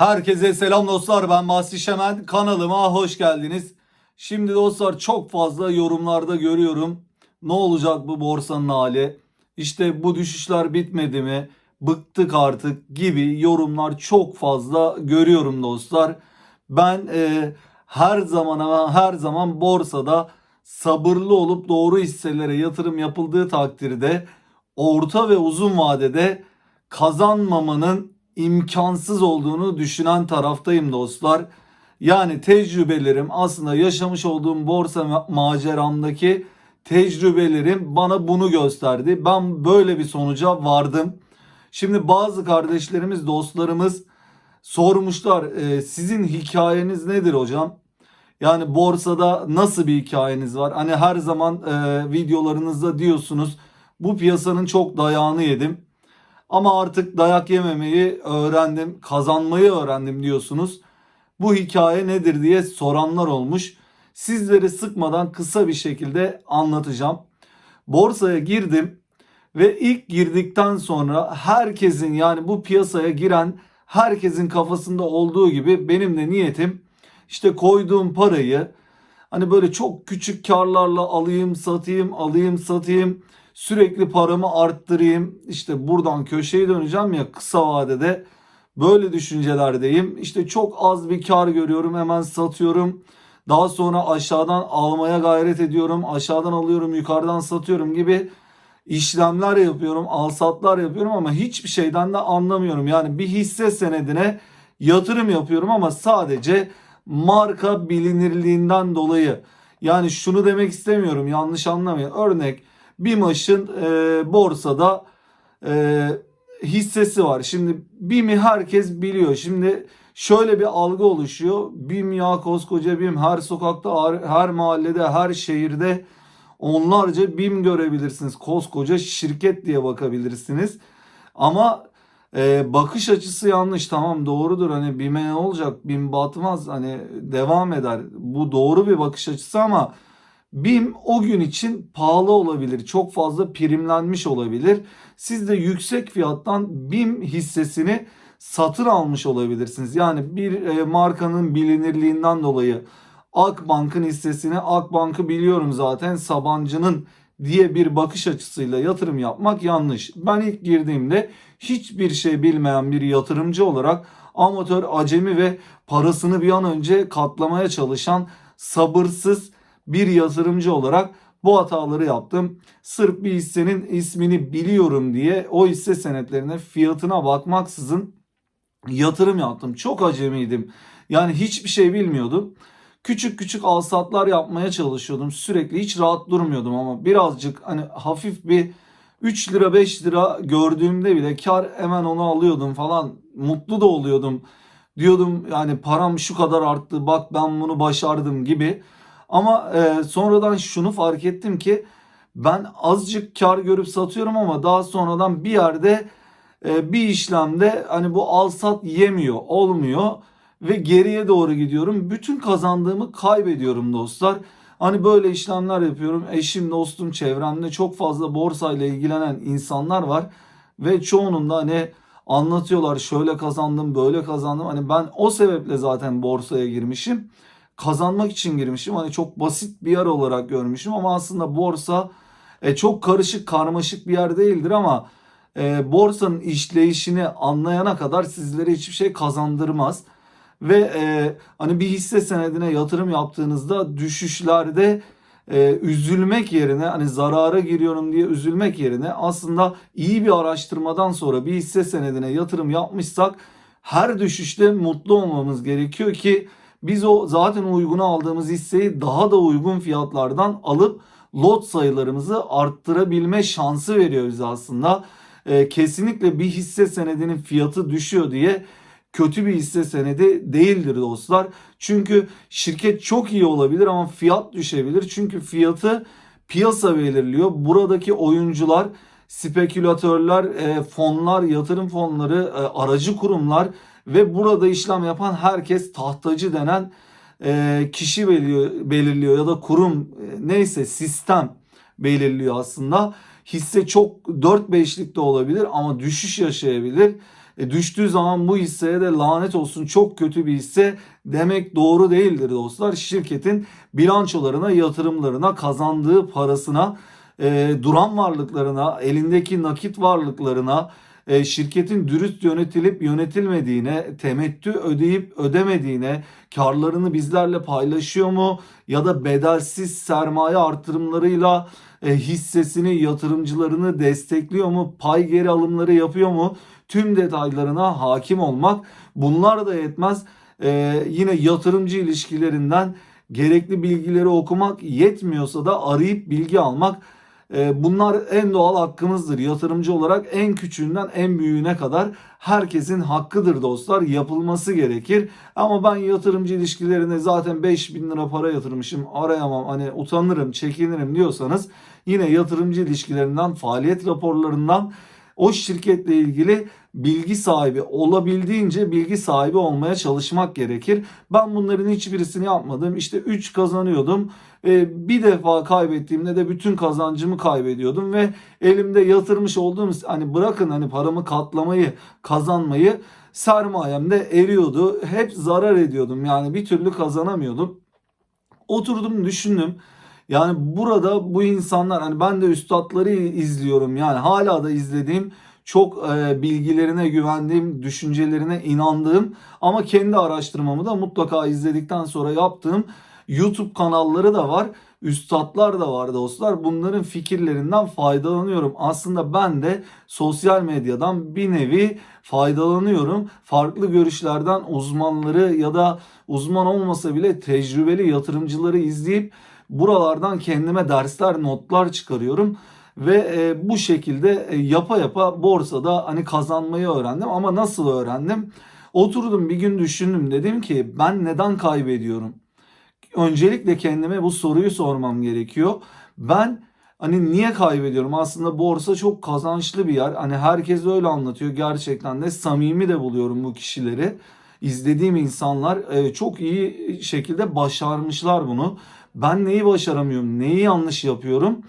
Herkese selam dostlar ben Mahsi Şemen kanalıma hoş geldiniz. Şimdi dostlar çok fazla yorumlarda görüyorum. Ne olacak bu borsanın hali? İşte bu düşüşler bitmedi mi? Bıktık artık gibi yorumlar çok fazla görüyorum dostlar. Ben e, her zaman ama her zaman borsada sabırlı olup doğru hisselere yatırım yapıldığı takdirde orta ve uzun vadede kazanmamanın imkansız olduğunu düşünen taraftayım dostlar. Yani tecrübelerim aslında yaşamış olduğum borsa ma- maceramdaki tecrübelerim bana bunu gösterdi. Ben böyle bir sonuca vardım. Şimdi bazı kardeşlerimiz, dostlarımız sormuşlar "E, sizin hikayeniz nedir hocam? Yani borsada nasıl bir hikayeniz var? Hani her zaman e, videolarınızda diyorsunuz bu piyasanın çok dayağını yedim. Ama artık dayak yememeyi öğrendim, kazanmayı öğrendim diyorsunuz. Bu hikaye nedir diye soranlar olmuş. Sizleri sıkmadan kısa bir şekilde anlatacağım. Borsaya girdim ve ilk girdikten sonra herkesin yani bu piyasaya giren herkesin kafasında olduğu gibi benim de niyetim işte koyduğum parayı hani böyle çok küçük karlarla alayım satayım alayım satayım sürekli paramı arttırayım işte buradan köşeyi döneceğim ya kısa vadede. Böyle düşüncelerdeyim. İşte çok az bir kar görüyorum hemen satıyorum. Daha sonra aşağıdan almaya gayret ediyorum aşağıdan alıyorum yukarıdan satıyorum gibi işlemler yapıyorum alsatlar yapıyorum ama hiçbir şeyden de anlamıyorum. Yani bir hisse senedine yatırım yapıyorum ama sadece marka bilinirliğinden dolayı. Yani şunu demek istemiyorum yanlış anlamayın. Örnek BİMAŞ'ın e, borsada e, hissesi var. Şimdi BİM'i herkes biliyor. Şimdi şöyle bir algı oluşuyor. BİM ya koskoca BİM her sokakta, her, mahallede, her şehirde onlarca BİM görebilirsiniz. Koskoca şirket diye bakabilirsiniz. Ama e, bakış açısı yanlış. Tamam doğrudur. Hani BİM'e ne olacak? BİM batmaz. Hani devam eder. Bu doğru bir bakış açısı ama BİM o gün için pahalı olabilir. Çok fazla primlenmiş olabilir. Siz de yüksek fiyattan BİM hissesini satın almış olabilirsiniz. Yani bir e, markanın bilinirliğinden dolayı Akbank'ın hissesini Akbank'ı biliyorum zaten Sabancı'nın diye bir bakış açısıyla yatırım yapmak yanlış. Ben ilk girdiğimde hiçbir şey bilmeyen bir yatırımcı olarak amatör, acemi ve parasını bir an önce katlamaya çalışan sabırsız bir yatırımcı olarak bu hataları yaptım. Sırf bir hissenin ismini biliyorum diye o hisse senetlerine fiyatına bakmaksızın yatırım yaptım. Çok acemiydim. Yani hiçbir şey bilmiyordum. Küçük küçük alsatlar yapmaya çalışıyordum. Sürekli hiç rahat durmuyordum ama birazcık hani hafif bir 3 lira 5 lira gördüğümde bile kar hemen onu alıyordum falan. Mutlu da oluyordum. Diyordum yani param şu kadar arttı bak ben bunu başardım gibi. Ama e, sonradan şunu fark ettim ki ben azıcık kar görüp satıyorum ama daha sonradan bir yerde e, bir işlemde hani bu al sat yemiyor, olmuyor ve geriye doğru gidiyorum. Bütün kazandığımı kaybediyorum dostlar. Hani böyle işlemler yapıyorum. Eşim, dostum, çevremde çok fazla borsayla ilgilenen insanlar var ve çoğunun da hani anlatıyorlar şöyle kazandım, böyle kazandım. Hani ben o sebeple zaten borsaya girmişim kazanmak için girmişim. Hani çok basit bir yer olarak görmüşüm ama aslında borsa e, çok karışık karmaşık bir yer değildir ama e, borsanın işleyişini anlayana kadar sizlere hiçbir şey kazandırmaz. Ve e, hani bir hisse senedine yatırım yaptığınızda düşüşlerde e, üzülmek yerine hani zarara giriyorum diye üzülmek yerine aslında iyi bir araştırmadan sonra bir hisse senedine yatırım yapmışsak her düşüşte mutlu olmamız gerekiyor ki biz o zaten uyguna aldığımız hisseyi daha da uygun fiyatlardan alıp lot sayılarımızı arttırabilme şansı veriyor bize aslında. Ee, kesinlikle bir hisse senedinin fiyatı düşüyor diye kötü bir hisse senedi değildir dostlar. Çünkü şirket çok iyi olabilir ama fiyat düşebilir. Çünkü fiyatı piyasa belirliyor. Buradaki oyuncular, spekülatörler, e, fonlar, yatırım fonları, e, aracı kurumlar ve burada işlem yapan herkes tahtacı denen e, kişi belirliyor, belirliyor ya da kurum e, neyse sistem belirliyor aslında. Hisse çok 4-5'lik de olabilir ama düşüş yaşayabilir. E, düştüğü zaman bu hisseye de lanet olsun çok kötü bir hisse demek doğru değildir dostlar. Şirketin bilançolarına, yatırımlarına, kazandığı parasına, e, duran varlıklarına, elindeki nakit varlıklarına, e, şirketin dürüst yönetilip yönetilmediğine, temettü ödeyip ödemediğine, karlarını bizlerle paylaşıyor mu ya da bedelsiz sermaye artırımlarıyla e, hissesini, yatırımcılarını destekliyor mu, pay geri alımları yapıyor mu? Tüm detaylarına hakim olmak. Bunlar da yetmez. E, yine yatırımcı ilişkilerinden gerekli bilgileri okumak yetmiyorsa da arayıp bilgi almak. E, bunlar en doğal hakkımızdır. Yatırımcı olarak en küçüğünden en büyüğüne kadar herkesin hakkıdır dostlar. Yapılması gerekir. Ama ben yatırımcı ilişkilerine zaten 5000 lira para yatırmışım arayamam hani utanırım çekinirim diyorsanız yine yatırımcı ilişkilerinden faaliyet raporlarından o şirketle ilgili bilgi sahibi olabildiğince bilgi sahibi olmaya çalışmak gerekir. Ben bunların hiçbirisini yapmadım. İşte 3 kazanıyordum. Ee, bir defa kaybettiğimde de bütün kazancımı kaybediyordum ve elimde yatırmış olduğum hani bırakın hani paramı katlamayı, kazanmayı sermayemde eriyordu. Hep zarar ediyordum. Yani bir türlü kazanamıyordum. Oturdum düşündüm. Yani burada bu insanlar hani ben de üstadları izliyorum yani hala da izlediğim çok e, bilgilerine güvendiğim, düşüncelerine inandığım ama kendi araştırmamı da mutlaka izledikten sonra yaptığım YouTube kanalları da var. Üstadlar da var dostlar. Bunların fikirlerinden faydalanıyorum. Aslında ben de sosyal medyadan bir nevi faydalanıyorum. Farklı görüşlerden uzmanları ya da uzman olmasa bile tecrübeli yatırımcıları izleyip buralardan kendime dersler, notlar çıkarıyorum ve e, bu şekilde e, yapa yapa borsada hani kazanmayı öğrendim ama nasıl öğrendim? Oturdum bir gün düşündüm dedim ki ben neden kaybediyorum? Öncelikle kendime bu soruyu sormam gerekiyor. Ben hani niye kaybediyorum? Aslında borsa çok kazançlı bir yer. Hani herkes öyle anlatıyor. Gerçekten de samimi de buluyorum bu kişileri. İzlediğim insanlar e, çok iyi şekilde başarmışlar bunu. Ben neyi başaramıyorum? Neyi yanlış yapıyorum?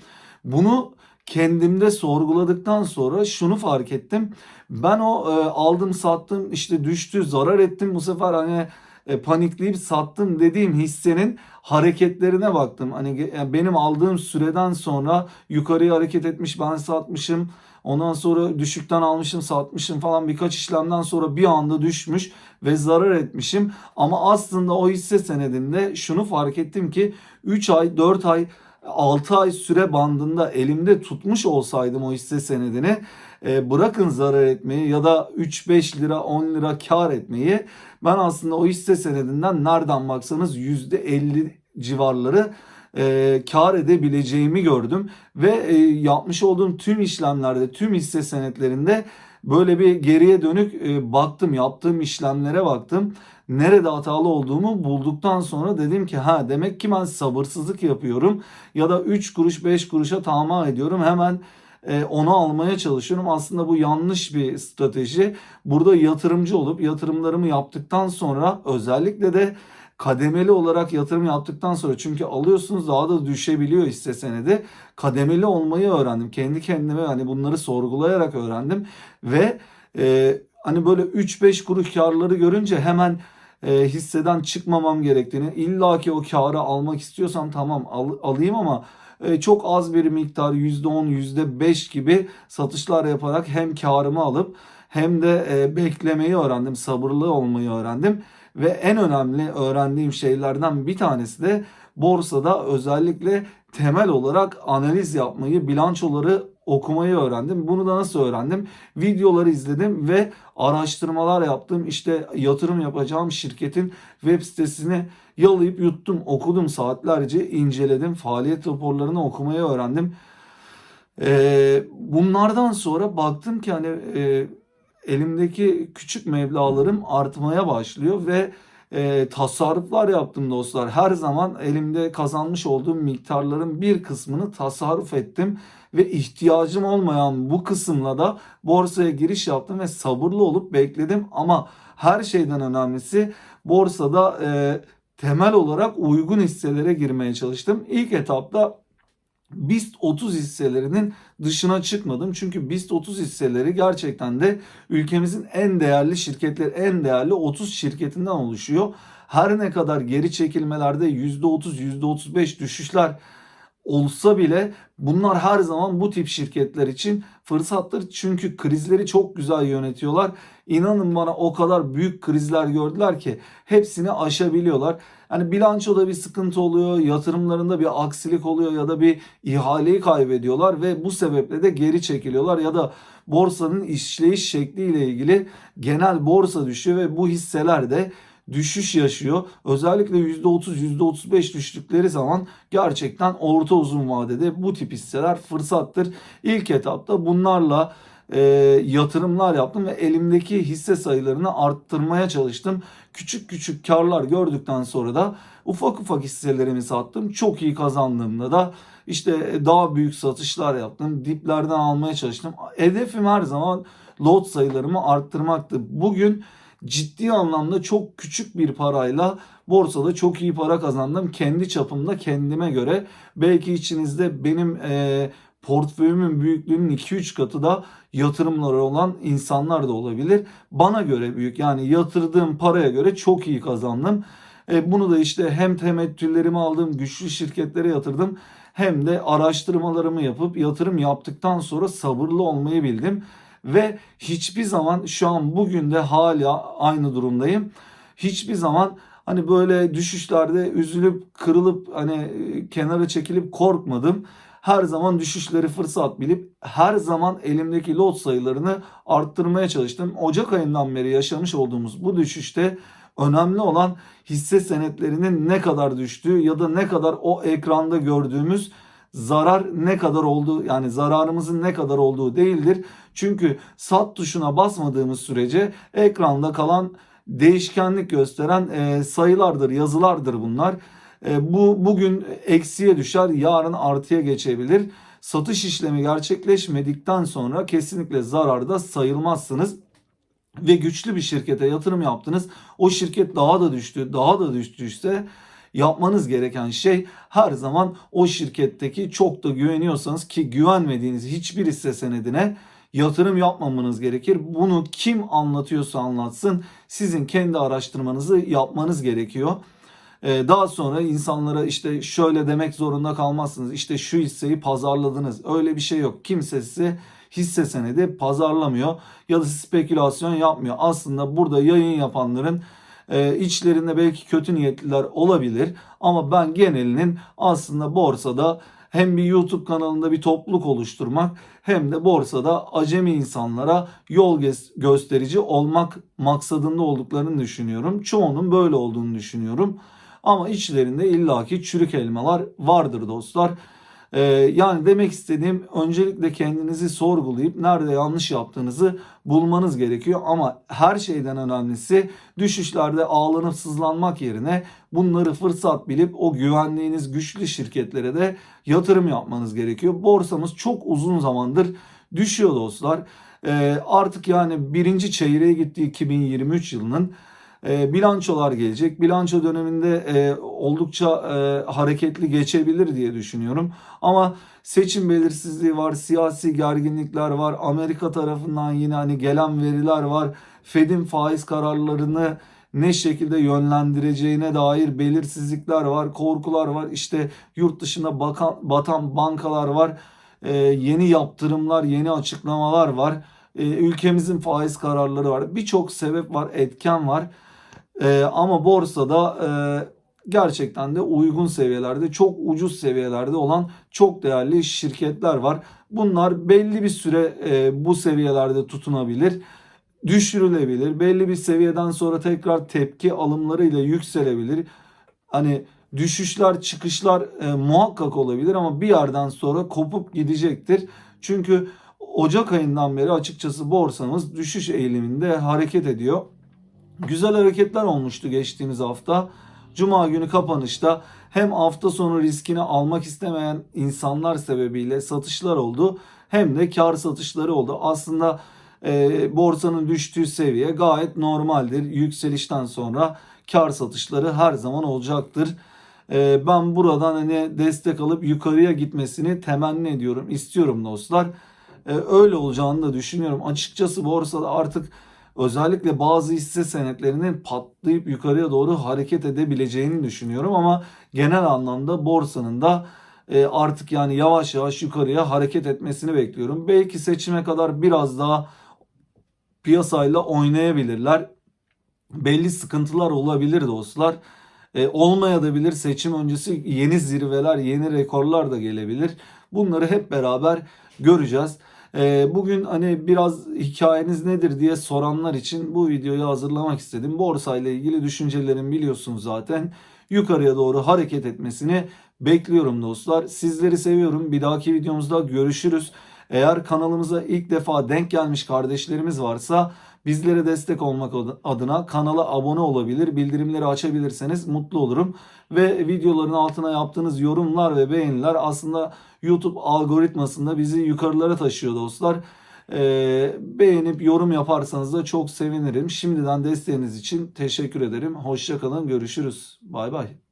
Bunu kendimde sorguladıktan sonra şunu fark ettim. Ben o e, aldım sattım işte düştü zarar ettim bu sefer hani e, panikleyip sattım dediğim hissenin hareketlerine baktım. Hani yani benim aldığım süreden sonra yukarıya hareket etmiş ben satmışım. Ondan sonra düşükten almışım satmışım falan birkaç işlemden sonra bir anda düşmüş ve zarar etmişim. Ama aslında o hisse senedinde şunu fark ettim ki 3 ay 4 ay 6 ay süre bandında elimde tutmuş olsaydım o hisse senedini e, bırakın zarar etmeyi ya da 3-5 lira 10 lira kar etmeyi ben aslında o hisse senedinden nereden baksanız %50 civarları e, kar edebileceğimi gördüm ve e, yapmış olduğum tüm işlemlerde tüm hisse senetlerinde böyle bir geriye dönük e, baktım yaptığım işlemlere baktım nerede hatalı olduğumu bulduktan sonra dedim ki ha demek ki ben sabırsızlık yapıyorum ya da 3 kuruş 5 kuruşa tamah ediyorum hemen e, onu almaya çalışıyorum. Aslında bu yanlış bir strateji. Burada yatırımcı olup yatırımlarımı yaptıktan sonra özellikle de kademeli olarak yatırım yaptıktan sonra çünkü alıyorsunuz daha da düşebiliyor hisse senedi. Kademeli olmayı öğrendim. Kendi kendime hani bunları sorgulayarak öğrendim ve e, hani böyle 3-5 kuruş karları görünce hemen e, hisseden çıkmamam gerektiğini illa ki o karı almak istiyorsam tamam al, alayım ama e, çok az bir miktar %10 %5 gibi satışlar yaparak hem karımı alıp hem de e, beklemeyi öğrendim sabırlı olmayı öğrendim ve en önemli öğrendiğim şeylerden bir tanesi de borsada özellikle temel olarak analiz yapmayı, bilançoları okumayı öğrendim. Bunu da nasıl öğrendim? Videoları izledim ve araştırmalar yaptım. İşte yatırım yapacağım şirketin web sitesini yalayıp yuttum, okudum saatlerce, inceledim. Faaliyet raporlarını okumayı öğrendim. Ee, bunlardan sonra baktım ki hani e, elimdeki küçük meblalarım artmaya başlıyor ve e, tasarruflar yaptım dostlar. Her zaman elimde kazanmış olduğum miktarların bir kısmını tasarruf ettim ve ihtiyacım olmayan bu kısımla da borsaya giriş yaptım ve sabırlı olup bekledim ama her şeyden önemlisi borsada e, temel olarak uygun hisselere girmeye çalıştım. İlk etapta BIST 30 hisselerinin dışına çıkmadım. Çünkü BIST 30 hisseleri gerçekten de ülkemizin en değerli şirketleri, en değerli 30 şirketinden oluşuyor. Her ne kadar geri çekilmelerde %30, %35 düşüşler olsa bile bunlar her zaman bu tip şirketler için fırsattır. Çünkü krizleri çok güzel yönetiyorlar. İnanın bana o kadar büyük krizler gördüler ki hepsini aşabiliyorlar. Hani bilançoda bir sıkıntı oluyor, yatırımlarında bir aksilik oluyor ya da bir ihaleyi kaybediyorlar ve bu sebeple de geri çekiliyorlar ya da borsanın işleyiş şekliyle ilgili genel borsa düşüyor ve bu hisseler de düşüş yaşıyor. Özellikle %30, %35 düştükleri zaman gerçekten orta uzun vadede bu tip hisseler fırsattır. İlk etapta bunlarla e, yatırımlar yaptım ve elimdeki hisse sayılarını arttırmaya çalıştım. Küçük küçük karlar gördükten sonra da ufak ufak hisselerimi sattım. Çok iyi kazandığımda da işte daha büyük satışlar yaptım. Diplerden almaya çalıştım. Hedefim her zaman lot sayılarımı arttırmaktı. Bugün ciddi anlamda çok küçük bir parayla borsada çok iyi para kazandım. Kendi çapımda kendime göre. Belki içinizde benim e, portföyümün büyüklüğünün 2-3 katı da yatırımları olan insanlar da olabilir. Bana göre büyük yani yatırdığım paraya göre çok iyi kazandım. E, bunu da işte hem temettüllerimi aldım, güçlü şirketlere yatırdım hem de araştırmalarımı yapıp yatırım yaptıktan sonra sabırlı olmayı bildim. Ve hiçbir zaman şu an bugün de hala aynı durumdayım. Hiçbir zaman hani böyle düşüşlerde üzülüp kırılıp hani e, kenara çekilip korkmadım. Her zaman düşüşleri fırsat bilip her zaman elimdeki lot sayılarını arttırmaya çalıştım. Ocak ayından beri yaşamış olduğumuz bu düşüşte önemli olan hisse senetlerinin ne kadar düştüğü ya da ne kadar o ekranda gördüğümüz zarar ne kadar olduğu yani zararımızın ne kadar olduğu değildir. Çünkü sat tuşuna basmadığımız sürece ekranda kalan değişkenlik gösteren sayılardır, yazılardır bunlar. E, bu bugün eksiye düşer, yarın artıya geçebilir. Satış işlemi gerçekleşmedikten sonra kesinlikle zararda sayılmazsınız ve güçlü bir şirkete yatırım yaptınız. O şirket daha da düştü, daha da düştüyse yapmanız gereken şey her zaman o şirketteki çok da güveniyorsanız ki güvenmediğiniz hiçbir hisse senedine yatırım yapmamanız gerekir. Bunu kim anlatıyorsa anlatsın sizin kendi araştırmanızı yapmanız gerekiyor. Ee, daha sonra insanlara işte şöyle demek zorunda kalmazsınız. İşte şu hisseyi pazarladınız. Öyle bir şey yok. Kimse size hisse senedi pazarlamıyor ya da spekülasyon yapmıyor. Aslında burada yayın yapanların e, içlerinde belki kötü niyetliler olabilir ama ben genelinin aslında borsada hem bir YouTube kanalında bir topluluk oluşturmak hem de borsada acemi insanlara yol gösterici olmak maksadında olduklarını düşünüyorum. Çoğunun böyle olduğunu düşünüyorum. Ama içlerinde illaki çürük elmalar vardır dostlar. Ee, yani demek istediğim öncelikle kendinizi sorgulayıp nerede yanlış yaptığınızı bulmanız gerekiyor. Ama her şeyden önemlisi düşüşlerde ağlanıp sızlanmak yerine bunları fırsat bilip o güvendiğiniz güçlü şirketlere de yatırım yapmanız gerekiyor. Borsamız çok uzun zamandır düşüyor dostlar. Ee, artık yani birinci çeyreğe gitti 2023 yılının e, bilançolar gelecek. Bilanço döneminde e, oldukça e, hareketli geçebilir diye düşünüyorum. Ama seçim belirsizliği var, siyasi gerginlikler var. Amerika tarafından yine hani gelen veriler var. Fed'in faiz kararlarını ne şekilde yönlendireceğine dair belirsizlikler var, korkular var. İşte yurt dışında bakan, batan bankalar var. E, yeni yaptırımlar, yeni açıklamalar var. E, ülkemizin faiz kararları var. Birçok sebep var, etken var. E, ama borsada e, gerçekten de uygun seviyelerde, çok ucuz seviyelerde olan çok değerli şirketler var. Bunlar belli bir süre e, bu seviyelerde tutunabilir, düşürülebilir. Belli bir seviyeden sonra tekrar tepki alımlarıyla yükselebilir. Hani düşüşler, çıkışlar e, muhakkak olabilir ama bir yerden sonra kopup gidecektir. Çünkü Ocak ayından beri açıkçası borsamız düşüş eğiliminde hareket ediyor. Güzel hareketler olmuştu geçtiğimiz hafta. Cuma günü kapanışta hem hafta sonu riskini almak istemeyen insanlar sebebiyle satışlar oldu hem de kar satışları oldu. Aslında e, borsanın düştüğü seviye gayet normaldir. Yükselişten sonra kar satışları her zaman olacaktır. Ee, ben buradan hani destek alıp yukarıya gitmesini temenni ediyorum, istiyorum dostlar. Ee, öyle olacağını da düşünüyorum. Açıkçası borsada artık özellikle bazı hisse senetlerinin patlayıp yukarıya doğru hareket edebileceğini düşünüyorum ama genel anlamda borsanın da e, artık yani yavaş yavaş yukarıya hareket etmesini bekliyorum. Belki seçime kadar biraz daha piyasayla oynayabilirler. Belli sıkıntılar olabilir dostlar. E, olmayabilir seçim öncesi yeni zirveler, yeni rekorlar da gelebilir. Bunları hep beraber göreceğiz. E, bugün hani biraz hikayeniz nedir diye soranlar için bu videoyu hazırlamak istedim. Borsa ile ilgili düşüncelerimi biliyorsunuz zaten. Yukarıya doğru hareket etmesini bekliyorum dostlar. Sizleri seviyorum. Bir dahaki videomuzda görüşürüz. Eğer kanalımıza ilk defa denk gelmiş kardeşlerimiz varsa bizlere destek olmak adına kanala abone olabilir, bildirimleri açabilirseniz mutlu olurum. Ve videoların altına yaptığınız yorumlar ve beğeniler aslında YouTube algoritmasında bizi yukarılara taşıyor dostlar. Ee, beğenip yorum yaparsanız da çok sevinirim. Şimdiden desteğiniz için teşekkür ederim. Hoşçakalın, görüşürüz. Bay bay.